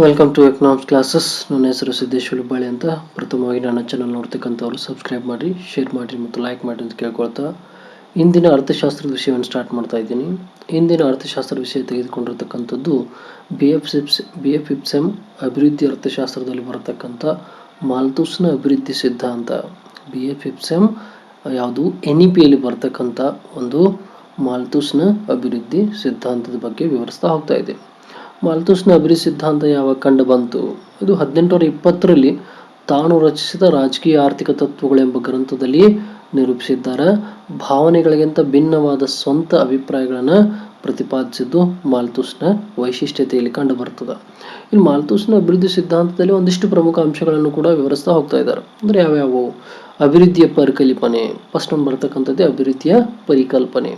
Welcome to economics classes ನನ್ನ ಹೆಸರು ಸಿದ್ದೇಶ್ ಬಾಳೆ ಅಂತ. ಪ್ರಥಮವಾಗಿ ನನ್ನ ಚಾನಲ್ ನೋಡ್ತಕ್ಕಂಥವ್ರು ಸಬ್ಸ್ಕ್ರೈಬ್ ಮಾಡಿ ಶೇರ್ ಮಾಡಿ ಮತ್ತು ಲೈಕ್ ಮಾಡಿ ಅಂತ ಕೇಳ್ಕೊಳ್ತಾ. ಇಂದಿನ ಅರ್ಥಶಾಸ್ತ್ರದ ವಿಷಯವನ್ನು ಸ್ಟಾರ್ಟ್ ಮಾಡ್ತಾ ಇದ್ದೀನಿ. ಇಂದಿನ ಅರ್ಥಶಾಸ್ತ್ರ ವಿಷಯ ತೆಗೆದುಕೊಂಡಿರ್ತಕ್ಕಂಥದ್ದು ಬಿ ಎಫ್ ಸಿಪ್ಸ್ ಬಿ ಎಫ್ ಇಪ್ಸೆಮ್ ಅಭಿವೃದ್ಧಿ ಅರ್ಥಶಾಸ್ತ್ರದಲ್ಲಿ ಬರತಕ್ಕಂಥ ಮಾಲ್ತೂಸ್ನ ಅಭಿವೃದ್ಧಿ ಸಿದ್ಧಾಂತ. ಬಿ ಎಫ್ ಇಪ್ಸೆಮ್ ಯಾವುದು? ಎನ್ ಇ ಪಿಯಲ್ಲಿ ಬರ್ತಕ್ಕಂಥ ಒಂದು ಮಾಲ್ತೂಸ್ನ ಅಭಿವೃದ್ಧಿ ಸಿದ್ಧಾಂತದ ಬಗ್ಗೆ ವಿವರಿಸ್ತಾ ಹೋಗ್ತಾ ಇದೆ ಮಾಲ್ತೂಸ್ನ ಅಭಿವೃದ್ಧಿ ಸಿದ್ಧಾಂತ ಯಾವಾಗ ಕಂಡು ಬಂತು? ಇದು ಹದಿನೆಂಟುನೂರ ಇಪ್ಪತ್ತರಲ್ಲಿ ತಾನು ರಚಿಸಿದ ರಾಜಕೀಯ ಆರ್ಥಿಕ ತತ್ವಗಳೆಂಬ ಗ್ರಂಥದಲ್ಲಿ ನಿರೂಪಿಸಿದ್ದಾರೆ. ಭಾವನೆಗಳಿಗಿಂತ ಭಿನ್ನವಾದ ಸ್ವಂತ ಅಭಿಪ್ರಾಯಗಳನ್ನು ಪ್ರತಿಪಾದಿಸಿದ್ದು ಮಾಲ್ತೂಸ್ನ ವೈಶಿಷ್ಟ್ಯತೆಯಲ್ಲಿ ಕಂಡು ಬರ್ತದೆ. ಇನ್ನು ಮಾಲ್ತೂಸ್ನ ಅಭಿವೃದ್ಧಿ ಸಿದ್ಧಾಂತದಲ್ಲಿ ಒಂದಿಷ್ಟು ಪ್ರಮುಖ ಅಂಶಗಳನ್ನು ಕೂಡ ವಿವರಿಸ್ತಾ ಹೋಗ್ತಾ ಇದ್ದಾರೆ. ಅಂದರೆ ಯಾವ್ಯಾವು? ಅಭಿವೃದ್ಧಿಯ ಪರಿಕಲ್ಪನೆ. ಫಸ್ಟ್ ಒಂದು ಬರ್ತಕ್ಕಂಥದ್ದೇ ಅಭಿವೃದ್ಧಿಯ ಪರಿಕಲ್ಪನೆ.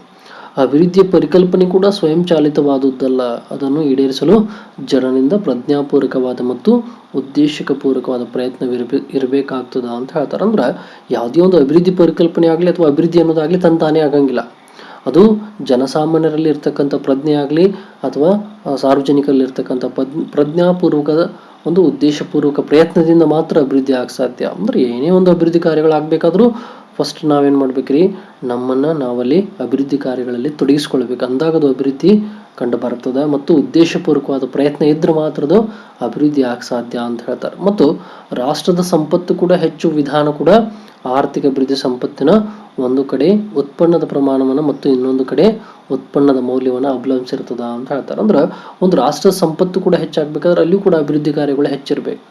ಅಭಿವೃದ್ಧಿಯ ಪರಿಕಲ್ಪನೆ ಕೂಡ ಸ್ವಯಂಚಾಲಿತವಾದುದಲ್ಲ ಅದನ್ನು ಈಡೇರಿಸಲು ಜನರಿಂದ ಪ್ರಜ್ಞಾಪೂರ್ವಕವಾದ ಮತ್ತು ಉದ್ದೇಶಕ ಪೂರ್ವಕವಾದ ಪ್ರಯತ್ನವಿರಬೇ, ಇರಬೇಕಾಗ್ತದ ಅಂತ ಹೇಳ್ತಾರೆ. ಅಂದ್ರೆ ಯಾವುದೇ ಒಂದು ಅಭಿವೃದ್ಧಿ ಪರಿಕಲ್ಪನೆ ಆಗಲಿ ಅಥವಾ ಅಭಿವೃದ್ಧಿ ಅನ್ನೋದಾಗಲಿ ತಂತಾನೇ ತಾನೇ ಆಗಂಗಿಲ್ಲ. ಅದು ಜನಸಾಮಾನ್ಯರಲ್ಲಿ ಇರ್ತಕ್ಕಂಥ ಪ್ರಜ್ಞೆ ಆಗಲಿ ಅಥವಾ ಸಾರ್ವಜನಿಕರಲ್ಲಿ ಇರ್ತಕ್ಕಂಥ ಪದ್ ಪ್ರಜ್ಞಾಪೂರ್ವಕದ ಒಂದು ಉದ್ದೇಶಪೂರ್ವಕ ಪ್ರಯತ್ನದಿಂದ ಮಾತ್ರ ಅಭಿವೃದ್ಧಿ ಆಗ ಸಾಧ್ಯ. ಅಂದ್ರೆ ಏನೇ ಒಂದು ಅಭಿವೃದ್ಧಿ ಕಾರ್ಯಗಳಾಗಬೇಕಾದ್ರೂ ಫಸ್ಟ್ ನಾವೇನು ಮಾಡ್ಬೇಕ್ರಿ? ನಮ್ಮನ್ನು ನಾವಲ್ಲಿ ಅಭಿವೃದ್ಧಿ ಕಾರ್ಯಗಳಲ್ಲಿ ತೊಡಗಿಸ್ಕೊಳ್ಬೇಕು. ಅಂದಾಗ ಅದು ಅಭಿವೃದ್ಧಿ ಕಂಡು ಬರ್ತದೆ ಮತ್ತು ಉದ್ದೇಶಪೂರ್ವಕವಾದ ಪ್ರಯತ್ನ ಇದ್ರೆ ಮಾತ್ರ ಅದು ಅಭಿವೃದ್ಧಿ ಆಗಕ್ಕೆ ಸಾಧ್ಯ ಅಂತ ಹೇಳ್ತಾರೆ. ಮತ್ತು ರಾಷ್ಟ್ರದ ಸಂಪತ್ತು ಕೂಡ ಹೆಚ್ಚು, ವಿಧಾನ ಕೂಡ ಆರ್ಥಿಕ ಅಭಿವೃದ್ಧಿ ಸಂಪತ್ತಿನ ಒಂದು ಕಡೆ ಉತ್ಪನ್ನದ ಪ್ರಮಾಣವನ್ನು ಮತ್ತು ಇನ್ನೊಂದು ಕಡೆ ಉತ್ಪನ್ನದ ಮೌಲ್ಯವನ್ನು ಅವಲಂಬಿಸಿರ್ತದ ಅಂತ ಹೇಳ್ತಾರೆ. ಅಂದ್ರೆ ಒಂದು ರಾಷ್ಟ್ರದ ಸಂಪತ್ತು ಕೂಡ ಹೆಚ್ಚಾಗಬೇಕಾದ್ರೆ ಅಲ್ಲಿಯೂ ಕೂಡ ಅಭಿವೃದ್ಧಿ ಕಾರ್ಯಗಳು ಹೆಚ್ಚಿರಬೇಕು.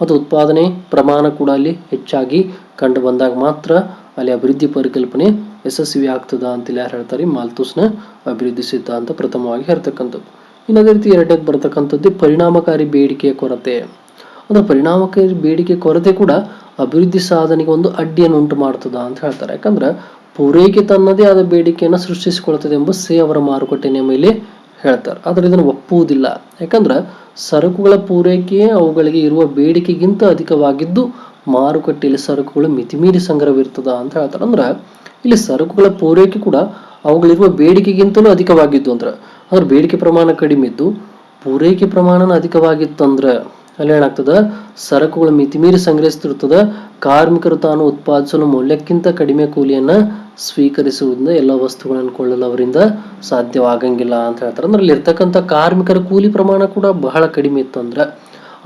ಮತ್ತು ಉತ್ಪಾದನೆ ಪ್ರಮಾಣ ಕೂಡ ಅಲ್ಲಿ ಹೆಚ್ಚಾಗಿ ಕಂಡು ಬಂದಾಗ ಮಾತ್ರ ಅಲ್ಲಿ ಅಭಿವೃದ್ಧಿ ಪರಿಕಲ್ಪನೆ ಯಶಸ್ವಿ ಆಗ್ತದ ಅಂತೇಳಿ ಯಾರು ಹೇಳ್ತಾರೆ, ಮಾಲ್ತೂಸ್ನ ಅಭಿವೃದ್ಧಿ ಸಿದ್ಧಾಂತ ಪ್ರಥಮವಾಗಿ ಹೇಳ್ತಕ್ಕಂಥದ್ದು. ಇನ್ನು ಅದೇ ರೀತಿ ಎರಡಕ್ಕೆ ಬರ್ತಕ್ಕಂಥದ್ದು ಪರಿಣಾಮಕಾರಿ ಬೇಡಿಕೆಯ ಕೊರತೆ. ಅಂದ್ರೆ ಪರಿಣಾಮಕಾರಿ ಬೇಡಿಕೆ ಕೊರತೆ ಕೂಡ ಅಭಿವೃದ್ಧಿ ಸಾಧನೆಗೆ ಒಂದು ಅಡ್ಡಿಯನ್ನು ಉಂಟು ಮಾಡ್ತದ ಅಂತ ಹೇಳ್ತಾರೆ. ಯಾಕಂದ್ರೆ ಪೂರೈಕೆ ತನ್ನದೇ ಆದ ಬೇಡಿಕೆಯನ್ನು ಸೃಷ್ಟಿಸಿಕೊಳ್ತದೆ ಎಂಬ ಸೇ ಅವರ ಮಾರುಕಟ್ಟೆಯ ಮೇಲೆ ಹೇಳ್ತಾರೆ. ಆದ್ರೆ ಇದನ್ನು ಒಪ್ಪುವುದಿಲ್ಲ. ಯಾಕಂದ್ರೆ ಸರಕುಗಳ ಪೂರೈಕೆ ಅವುಗಳಿಗೆ ಇರುವ ಬೇಡಿಕೆಗಿಂತ ಅಧಿಕವಾಗಿದ್ದು ಮಾರುಕಟ್ಟೆಯಲ್ಲಿ ಸರಕುಗಳು ಮಿತಿಮೀರಿ ಸಂಗ್ರಹವಿರ್ತದ ಅಂತ ಹೇಳ್ತಾರೆ. ಅಂದ್ರೆ ಇಲ್ಲಿ ಸರಕುಗಳ ಪೂರೈಕೆ ಕೂಡ ಅವುಗಳಿರುವ ಬೇಡಿಕೆಗಿಂತಲೂ ಅಧಿಕವಾಗಿದ್ದು ಅಂದ್ರೆ ಅದ್ರ ಬೇಡಿಕೆ ಪ್ರಮಾಣ ಕಡಿಮೆ ಇದ್ದು ಪೂರೈಕೆ ಪ್ರಮಾಣನ ಅಧಿಕವಾಗಿತ್ತಂದ್ರೆ ಅಲ್ಲಿ ಏನಾಗ್ತದ? ಸರಕುಗಳು ಮಿತಿಮೀರಿ ಸಂಗ್ರಹಿಸ್ತಿರ್ತದ. ಕಾರ್ಮಿಕರು ತಾನು ಉತ್ಪಾದಿಸಲು ಮೌಲ್ಯಕ್ಕಿಂತ ಕಡಿಮೆ ಕೂಲಿಯನ್ನ ಸ್ವೀಕರಿಸುವುದರಿಂದ ಎಲ್ಲ ವಸ್ತುಗಳನ್ನು ಕೊಳ್ಳಲು ಅವರಿಂದ ಸಾಧ್ಯವಾಗಂಗಿಲ್ಲ ಅಂತ ಹೇಳ್ತಾರೆ. ಅಂದ್ರೆ ಅಲ್ಲಿ ಇರ್ತಕ್ಕಂಥ ಕಾರ್ಮಿಕರ ಕೂಲಿ ಪ್ರಮಾಣ ಕೂಡ ಬಹಳ ಕಡಿಮೆ ಇತ್ತಂದ್ರೆ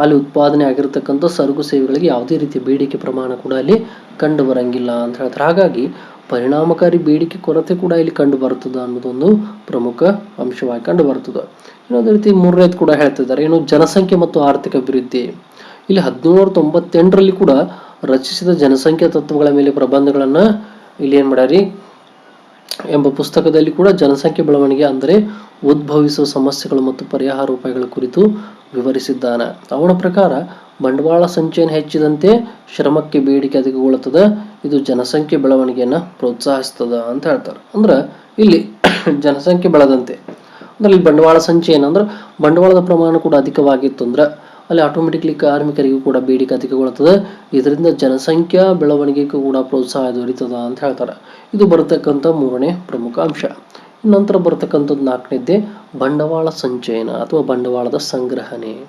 ಅಲ್ಲಿ ಉತ್ಪಾದನೆ ಆಗಿರತಕ್ಕಂಥ ಸರಕು ಸೇವೆಗಳಿಗೆ ಯಾವುದೇ ರೀತಿಯ ಬೇಡಿಕೆ ಪ್ರಮಾಣ ಕೂಡ ಅಲ್ಲಿ ಕಂಡು ಬರಂಗಿಲ್ಲ ಅಂತ ಹೇಳ್ತಾರೆ. ಹಾಗಾಗಿ ಪರಿಣಾಮಕಾರಿ ಬೇಡಿಕೆ ಕೊರತೆ ಕೂಡ ಇಲ್ಲಿ ಕಂಡು ಬರ್ತದ ಅನ್ನೋದೊಂದು ಪ್ರಮುಖ ಅಂಶವಾಗಿ ಕಂಡು ಬರ್ತದೆ ಇನ್ನೊಂದು ರೀತಿ ಮೂರನೇದು ಕೂಡ ಹೇಳ್ತಿದ್ದಾರೆ ಏನು ಜನಸಂಖ್ಯೆ ಮತ್ತು ಆರ್ಥಿಕ ಅಭಿವೃದ್ಧಿ. ಇಲ್ಲಿ ಹದಿನೇಳು ತೊಂಬತ್ತೆಂಟರಲ್ಲಿ ಕೂಡ ರಚಿಸಿದ ಜನಸಂಖ್ಯಾ ತತ್ವಗಳ ಮೇಲೆ ಪ್ರಬಂಧಗಳನ್ನು ಇಲ್ಲಿ ಏನು ಮಾಡ್ಯಾರಿ? ಎಂಬ ಪುಸ್ತಕದಲ್ಲಿ ಕೂಡ ಜನಸಂಖ್ಯೆ ಬೆಳವಣಿಗೆ ಅಂದರೆ ಉದ್ಭವಿಸುವ ಸಮಸ್ಯೆಗಳು ಮತ್ತು ಪರಿಹಾರ ಉಪಾಯಗಳ ಕುರಿತು ವಿವರಿಸಿದ್ದಾನೆ. ಅವನ ಪ್ರಕಾರ, ಬಂಡವಾಳ ಸಂಚಯನ ಹೆಚ್ಚಿದಂತೆ ಶ್ರಮಕ್ಕೆ ಬೇಡಿಕೆ ಅಧಿಕಗೊಳ್ಳುತ್ತದೆ. ಇದು ಜನಸಂಖ್ಯೆ ಬೆಳವಣಿಗೆಯನ್ನು ಪ್ರೋತ್ಸಾಹಿಸ್ತದ ಅಂತ ಹೇಳ್ತಾರೆ. ಅಂದ್ರೆ ಇಲ್ಲಿ ಜನಸಂಖ್ಯೆ ಬೆಳೆದಂತೆ. ಅಂದ್ರೆ ಇಲ್ಲಿ ಬಂಡವಾಳ ಸಂಚಯನ ಅಂದ್ರೆ ಬಂಡವಾಳದ ಪ್ರಮಾಣ ಕೂಡ ಅಧಿಕವಾಗಿತ್ತು. ಅಂದ್ರೆ ಅಲ್ಲಿ ಆಟೋಮೆಟಿಕ್ಲಿ ಕಾರ್ಮಿಕರಿಗೂ ಕೂಡ ಬೇಡಿಕೆ ಅಧಿಕಗೊಳ್ಳುತ್ತದೆ ಇದರಿಂದ ಜನಸಂಖ್ಯಾ ಬೆಳವಣಿಗೆಗೂ ಕೂಡ ಪ್ರೋತ್ಸಾಹ ದೊರೀತದ ಅಂತ ಹೇಳ್ತಾರೆ. ಇದು ಬರತಕ್ಕಂಥ ಮೂರನೇ ಪ್ರಮುಖ ಅಂಶ. ನಂತರ ಬರ್ತಕ್ಕಂಥದ್ದು ನಾಲ್ಕನೇದ್ದೇ ಬಂಡವಾಳ ಸಂಚಯನ ಅಥವಾ ಬಂಡವಾಳದ ಸಂಗ್ರಹಣೆ.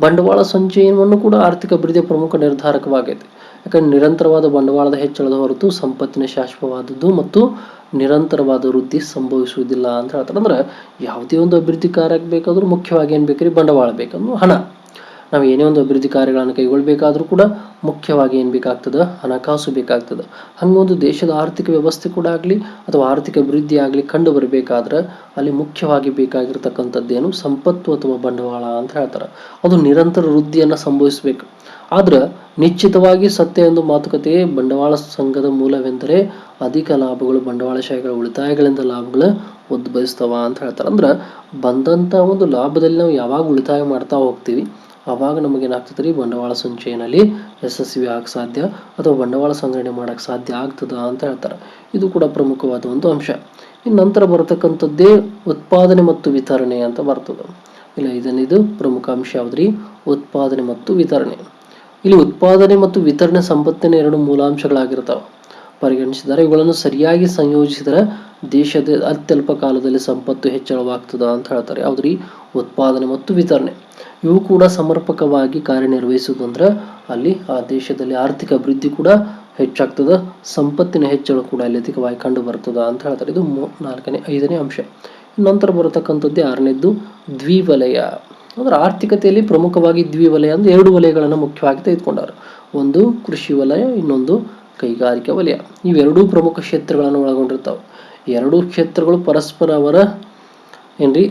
ಬಂಡವಾಳ ಸಂಚಯನವನ್ನು ಕೂಡ ಆರ್ಥಿಕ ಅಭಿವೃದ್ಧಿಯ ಪ್ರಮುಖ ನಿರ್ಧಾರಕವಾಗೈತೆ. ಯಾಕಂದ್ರೆ ನಿರಂತರವಾದ ಬಂಡವಾಳದ ಹೆಚ್ಚಳದ ಹೊರತು ಸಂಪತ್ತಿನ ಶಾಶ್ವತವಾದದ್ದು ಮತ್ತು ನಿರಂತರವಾದ ವೃದ್ಧಿ ಸಂಭವಿಸುವುದಿಲ್ಲ ಅಂತ ಹೇಳ್ತಾರೆ. ಅಂದ್ರೆ ಯಾವುದೇ ಒಂದು ಅಭಿವೃದ್ಧಿ ಕಾರ್ಯಕ್ಕೆ ಬೇಕಾದ್ರೂ ಮುಖ್ಯವಾಗಿ ಏನು ಬೇಕ್ರಿ? ಬಂಡವಾಳ ಬೇಕಂದ್ರೆ ಹಣ. ನಾವು ಏನೇ ಒಂದು ಅಭಿವೃದ್ಧಿ ಕಾರ್ಯಗಳನ್ನು ಕೈಗೊಳ್ಳಬೇಕಾದ್ರೂ ಕೂಡ ಮುಖ್ಯವಾಗಿ ಏನು ಬೇಕಾಗ್ತದೆ? ಹಣಕಾಸು ಬೇಕಾಗ್ತದೆ. ಹಂಗೊಂದು ದೇಶದ ಆರ್ಥಿಕ ವ್ಯವಸ್ಥೆ ಕೂಡ ಆಗಲಿ ಅಥವಾ ಆರ್ಥಿಕ ಅಭಿವೃದ್ಧಿ ಆಗಲಿ ಕಂಡು ಬರಬೇಕಾದ್ರೆ ಅಲ್ಲಿ ಮುಖ್ಯವಾಗಿ ಬೇಕಾಗಿರ್ತಕ್ಕಂಥದ್ದೇನು ಸಂಪತ್ತು ಅಥವಾ ಬಂಡವಾಳ ಅಂತ ಹೇಳ್ತಾರೆ. ಅದು ನಿರಂತರ ವೃದ್ಧಿಯನ್ನು ಸಂಭವಿಸಬೇಕು. ಆದ್ರೆ ನಿಶ್ಚಿತವಾಗಿ ಸತ್ಯ ಎಂದು ಮಾತುಕತೆ ಬಂಡವಾಳ ಸಂಘದ ಮೂಲವೆಂದರೆ ಅಧಿಕ ಲಾಭಗಳು ಬಂಡವಾಳಶಾಹಿಗಳ ಉಳಿತಾಯಗಳಿಂದ ಲಾಭಗಳು ಉದ್ಭವಿಸ್ತವ ಅಂತ ಹೇಳ್ತಾರೆ. ಅಂದ್ರೆ ಬಂದಂಥ ಒಂದು ಲಾಭದಲ್ಲಿ ನಾವು ಯಾವಾಗ ಉಳಿತಾಯ ಮಾಡ್ತಾ ಹೋಗ್ತೀವಿ? ಆವಾಗ ನಮಗೇನಾಗ್ತದೆ ರೀ ಬಂಡವಾಳ ಸಂಚಯನಲ್ಲಿ ಯಶಸ್ವಿ ಆಗಕ್ಕೆ ಸಾಧ್ಯ ಅಥವಾ ಬಂಡವಾಳ ಸಂಗ್ರಹಣೆ ಮಾಡೋಕ್ಕೆ ಸಾಧ್ಯ ಆಗ್ತದ ಅಂತ ಹೇಳ್ತಾರೆ. ಇದು ಕೂಡ ಪ್ರಮುಖವಾದ ಒಂದು ಅಂಶ. ಇನ್ನು ನಂತರ ಬರತಕ್ಕಂಥದ್ದೇ ಉತ್ಪಾದನೆ ಮತ್ತು ವಿತರಣೆ ಅಂತ ಬರ್ತದೆ. ಇಲ್ಲ ಇದನ್ನಿದು ಪ್ರಮುಖ ಅಂಶ ಯಾವ್ದ್ರಿ? ಉತ್ಪಾದನೆ ಮತ್ತು ವಿತರಣೆ. ಇಲ್ಲಿ ಉತ್ಪಾದನೆ ಮತ್ತು ವಿತರಣೆ ಸಂಪತ್ತಿನ ಎರಡು ಮೂಲಾಂಶಗಳಾಗಿರ್ತಾವೆ. ಪರಿಗಣಿಸಿದರೆ ಇವುಗಳನ್ನು ಸರಿಯಾಗಿ ಸಂಯೋಜಿಸಿದರೆ ದೇಶದ ಅತ್ಯಲ್ಪ ಕಾಲದಲ್ಲಿ ಸಂಪತ್ತು ಹೆಚ್ಚಳವಾಗ್ತದ ಅಂತ ಹೇಳ್ತಾರೆ. ಯಾವುದ್ರಿ ಉತ್ಪಾದನೆ ಮತ್ತು ವಿತರಣೆ. ಇವು ಕೂಡ ಸಮರ್ಪಕವಾಗಿ ಕಾರ್ಯನಿರ್ವಹಿಸುವುದು ಅಂದ್ರೆ ಅಲ್ಲಿ ಆ ದೇಶದಲ್ಲಿ ಆರ್ಥಿಕ ಅಭಿವೃದ್ಧಿ ಕೂಡ ಹೆಚ್ಚಾಗ್ತದ, ಸಂಪತ್ತಿನ ಹೆಚ್ಚಳ ಕೂಡ ಅಲ್ಲಿ ಅಧಿಕವಾಗಿ ಕಂಡು ಬರ್ತದ ಅಂತ ಹೇಳ್ತಾರೆ. ಇದು ನಾಲ್ಕನೇ, ಐದನೇ ಅಂಶ. ನಂತರ ಬರತಕ್ಕಂಥದ್ದೇ ಆರನೇದ್ದು ದ್ವಿವಲಯ. ಅಂದ್ರೆ ಆರ್ಥಿಕತೆಯಲ್ಲಿ ಪ್ರಮುಖವಾಗಿ ದ್ವಿವಲಯ ಅಂದ್ರೆ ಎರಡು ವಲಯಗಳನ್ನು ಮುಖ್ಯವಾಗಿ ತೆಗೆದುಕೊಂಡಾರೆ ಒಂದು ಕೃಷಿ ವಲಯ, ಇನ್ನೊಂದು ಕೈಗಾರಿಕಾ ವಲಯ. ಇವೆರಡೂ ಪ್ರಮುಖ ಕ್ಷೇತ್ರಗಳನ್ನು ಒಳಗೊಂಡಿರ್ತಾವೆ. ಎರಡೂ ಕ್ಷೇತ್ರಗಳು ಪರಸ್ಪರ ಅವರ ಏನ್ರಿ,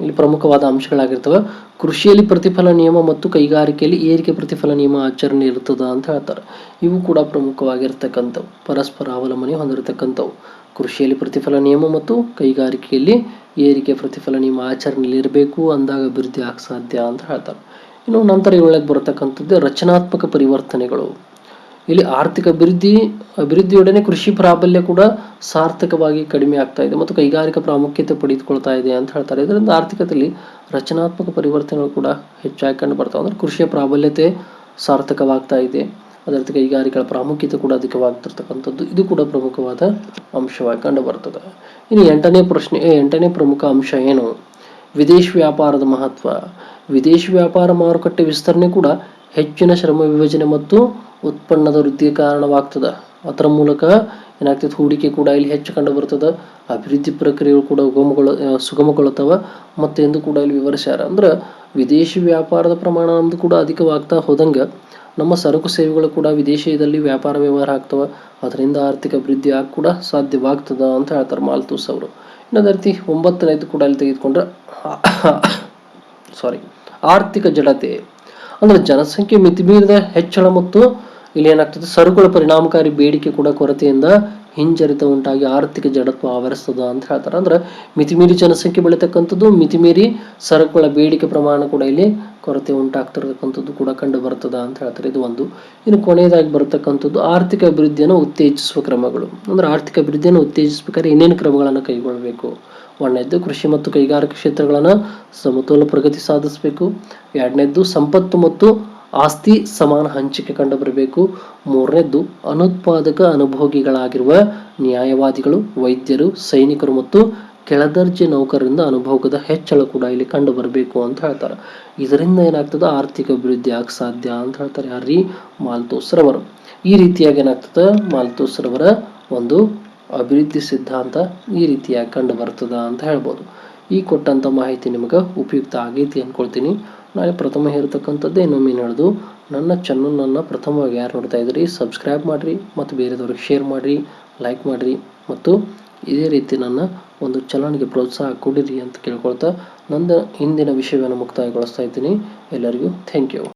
ಇಲ್ಲಿ ಪ್ರಮುಖವಾದ ಅಂಶಗಳಾಗಿರ್ತವೆ. ಕೃಷಿಯಲ್ಲಿ ಪ್ರತಿಫಲ ನಿಯಮ ಮತ್ತು ಕೈಗಾರಿಕೆಯಲ್ಲಿ ಏರಿಕೆ ಪ್ರತಿಫಲ ನಿಯಮ ಆಚರಣೆ ಇರ್ತದ ಅಂತ ಹೇಳ್ತಾರೆ. ಇವು ಕೂಡ ಪ್ರಮುಖವಾಗಿರ್ತಕ್ಕಂಥವು, ಪರಸ್ಪರ ಅವಲಂಬನೆ ಹೊಂದಿರತಕ್ಕಂಥವು. ಕೃಷಿಯಲ್ಲಿ ಪ್ರತಿಫಲ ನಿಯಮ ಮತ್ತು ಕೈಗಾರಿಕೆಯಲ್ಲಿ ಏರಿಕೆ ಪ್ರತಿಫಲ ನಿಯಮ ಆಚರಣೆಯಲ್ಲಿ ಇರಬೇಕು ಅಂದಾಗ ಅಭಿವೃದ್ಧಿ ಆಗ ಸಾಧ್ಯ ಅಂತ ಹೇಳ್ತಾರೆ. ಇನ್ನು ನಂತರ ಇವುಗಳಿಗೆ ಬರತಕ್ಕಂಥದ್ದು ರಚನಾತ್ಮಕ ಪರಿವರ್ತನೆಗಳು. ಇಲ್ಲಿ ಆರ್ಥಿಕ ಅಭಿವೃದ್ಧಿ, ಅಭಿವೃದ್ಧಿಯೊಡನೆ ಕೃಷಿ ಪ್ರಾಬಲ್ಯ ಕೂಡ ಸಾರ್ಥಕವಾಗಿ ಕಡಿಮೆ ಆಗ್ತಾ ಇದೆ ಮತ್ತು ಕೈಗಾರಿಕಾ ಪ್ರಾಮುಖ್ಯತೆ ಪಡೆದುಕೊಳ್ತಾ ಇದೆ ಅಂತ ಹೇಳ್ತಾರೆ. ಇದರಿಂದ ಆರ್ಥಿಕತೆಯಲ್ಲಿ ರಚನಾತ್ಮಕ ಪರಿವರ್ತನೆಗಳು ಕೂಡ ಹೆಚ್ಚಾಗಿ ಕಂಡು ಬರ್ತಾವೆ. ಅಂದ್ರೆ ಕೃಷಿಯ ಪ್ರಾಬಲ್ಯತೆ ಸಾರ್ಥಕವಾಗ್ತಾ ಇದೆ. ಅದರ ಕೈಗಾರಿಕೆಗಳ ಪ್ರಾಮುಖ್ಯತೆ ಕೂಡ ಅಧಿಕವಾಗ್ತಿರ್ತಕ್ಕಂಥದ್ದು ಇದು ಕೂಡ ಪ್ರಮುಖವಾದ ಅಂಶವಾಗಿ ಕಂಡು ಬರ್ತದೆ. ಇನ್ನು ಎಂಟನೇ ಪ್ರಶ್ನೆ ಎಂಟನೇ ಪ್ರಮುಖ ಅಂಶ ಏನು? ವಿದೇಶಿ ವ್ಯಾಪಾರದ ಮಹತ್ವ. ವಿದೇಶಿ ವ್ಯಾಪಾರ ಮಾರುಕಟ್ಟೆ ವಿಸ್ತರಣೆ ಕೂಡ ಹೆಚ್ಚಿನ ಶ್ರಮ ವಿಭಜನೆ ಮತ್ತು ಉತ್ಪನ್ನದ ವೃದ್ಧಿಗೆ ಕಾರಣವಾಗ್ತದ. ಅದರ ಮೂಲಕ ಏನಾಗ್ತದೆ ಹೂಡಿಕೆ ಕೂಡ ಇಲ್ಲಿ ಹೆಚ್ಚು ಕಂಡು ಬರ್ತದೆ ಅಭಿವೃದ್ಧಿ ಪ್ರಕ್ರಿಯೆಗಳು ಕೂಡ ಉಗಮಗೊಳ ಸುಗಮಗೊಳ್ಳುತ್ತವೆ ಮತ್ತು ಎಂದು ಕೂಡ ಇಲ್ಲಿ ವಿವರಿಸ್ಯಾರ. ಅಂದ್ರೆ ವಿದೇಶಿ ವ್ಯಾಪಾರದ ಪ್ರಮಾಣ ನಮ್ದು ಕೂಡ ಅಧಿಕವಾಗ್ತಾ ಹೋದಂಗೆ ನಮ್ಮ ಸರಕು ಸೇವೆಗಳು ಕೂಡ ವಿದೇಶದಲ್ಲಿ ವ್ಯಾಪಾರ ವ್ಯವಹಾರ ಆಗ್ತವೆ. ಅದರಿಂದ ಆರ್ಥಿಕ ಅಭಿವೃದ್ಧಿ ಆಗ ಕೂಡ ಸಾಧ್ಯವಾಗ್ತದ ಅಂತ ಹೇಳ್ತಾರೆ ಮಾಲ್ತೂಸ್ ಅವರು. ಇನ್ನೊಂದು ರೀತಿ ಒಂಬತ್ತನೇದು ಕೂಡ ಇಲ್ಲಿ ತೆಗೆದುಕೊಂಡ್ರೆ ಸಾರಿ ಆರ್ಥಿಕ ಜಡತೆ. ಅಂದ್ರೆ ಜನಸಂಖ್ಯೆ ಮಿತಿಮೀರಿದ ಹೆಚ್ಚಳ ಮತ್ತು ಇಲ್ಲಿ ಏನಾಗ್ತದೆ ಸರಕುಗಳ ಪರಿಣಾಮಕಾರಿ ಬೇಡಿಕೆ ಕೂಡ ಕೊರತೆಯಿಂದ ಹಿಂಜರಿತ ಉಂಟಾಗಿ ಆರ್ಥಿಕ ಜಡತ್ವ ಆವರಿಸ್ತದ ಅಂತ ಹೇಳ್ತಾರೆ. ಅಂದ್ರೆ ಮಿತಿಮೀರಿ ಜನಸಂಖ್ಯೆ ಬೆಳೀತಕ್ಕಂಥದ್ದು, ಮಿತಿಮೀರಿ ಸರಕುಗಳ ಬೇಡಿಕೆ ಪ್ರಮಾಣ ಕೂಡ ಇಲ್ಲಿ ಕೊರತೆ ಉಂಟಾಗ್ತಿರತಕ್ಕಂಥದ್ದು ಕೂಡ ಕಂಡು ಬರ್ತದ ಅಂತ ಹೇಳ್ತಾರೆ. ಇದು ಒಂದು. ಇನ್ನು ಕೊನೆಯದಾಗಿ ಬರತಕ್ಕಂಥದ್ದು ಆರ್ಥಿಕ ಅಭಿವೃದ್ಧಿಯನ್ನು ಉತ್ತೇಜಿಸುವ ಕ್ರಮಗಳು. ಅಂದ್ರೆ ಆರ್ಥಿಕ ಅಭಿವೃದ್ಧಿಯನ್ನು ಉತ್ತೇಜಿಸಬೇಕಾದ್ರೆ ಏನೇನು ಕ್ರಮಗಳನ್ನು ಕೈಗೊಳ್ಳಬೇಕು ಒಂದನೇದ್ದು ಕೃಷಿ ಮತ್ತು ಕೈಗಾರಿಕಾ ಕ್ಷೇತ್ರಗಳನ್ನು ಸಮತೋಲ ಪ್ರಗತಿ ಸಾಧಿಸಬೇಕು. ಎರಡನೇದ್ದು ಸಂಪತ್ತು ಮತ್ತು ಆಸ್ತಿ ಸಮಾನ ಹಂಚಿಕೆ ಕಂಡುಬರಬೇಕು. ಮೂರನೇದ್ದು ಅನುತ್ಪಾದಕ ಅನುಭೋಗಿಗಳಾಗಿರುವ ನ್ಯಾಯವಾದಿಗಳು, ವೈದ್ಯರು, ಸೈನಿಕರು ಮತ್ತು ಕೆಳದರ್ಜೆ ನೌಕರರಿಂದ ಅನುಭೋಗದ ಹೆಚ್ಚಳ ಕೂಡ ಇಲ್ಲಿ ಕಂಡು ಬರಬೇಕು ಅಂತ ಹೇಳ್ತಾರೆ. ಇದರಿಂದ ಏನಾಗ್ತದೆ? ಆರ್ಥಿಕ ಅಭಿವೃದ್ಧಿ ಆಗ ಸಾಧ್ಯ ಅಂತ ಹೇಳ್ತಾರೆ ಯಾರೀ ಮಾಲ್ತೋಸ್ರವರು. ಈ ರೀತಿಯಾಗಿ ಏನಾಗ್ತದೆ? ಮಾಲ್ತೋಸ್ರವರ ಒಂದು ಅಭಿವೃದ್ಧಿ ಸಿದ್ಧಾಂತ ಈ ರೀತಿಯಾಗಿ ಕಂಡು ಬರ್ತದ ಅಂತ ಹೇಳ್ಬೋದು. ಈ ಕೊಟ್ಟಂಥ ಮಾಹಿತಿ ನಿಮಗೆ ಉಪಯುಕ್ತ ಆಗೈತಿ ಅಂದ್ಕೊಳ್ತೀನಿ ನಾಳೆ ಪ್ರಥಮ ಹೇಳ್ತಕ್ಕಂಥದ್ದೇ ಇನ್ನೊಮ್ಮೆ ನಡೆದು ನನ್ನ ಚಾನಲನ್ನು ಪ್ರಥಮವಾಗಿ ಯಾರು ನೋಡ್ತಾ ಇದ್ರಿ ಸಬ್ಸ್ಕ್ರೈಬ್ ಮಾಡಿರಿ ಮತ್ತು ಬೇರೆದವ್ರಿಗೆ ಶೇರ್ ಮಾಡಿರಿ ಲೈಕ್ ಮಾಡಿರಿ ಮತ್ತು ಇದೇ ರೀತಿ ನನ್ನ ಒಂದು ಚಲನಿಗೆ ಪ್ರೋತ್ಸಾಹ ಕೊಡಿರಿ ಅಂತ ಕೇಳ್ಕೊಳ್ತಾ ನನ್ನ ಹಿಂದಿನ ವಿಷಯವನ್ನು ಮುಕ್ತಾಯಗೊಳಿಸ್ತಾ ಇದ್ದೀನಿ. ಎಲ್ಲರಿಗೂ ಥ್ಯಾಂಕ್ ಯು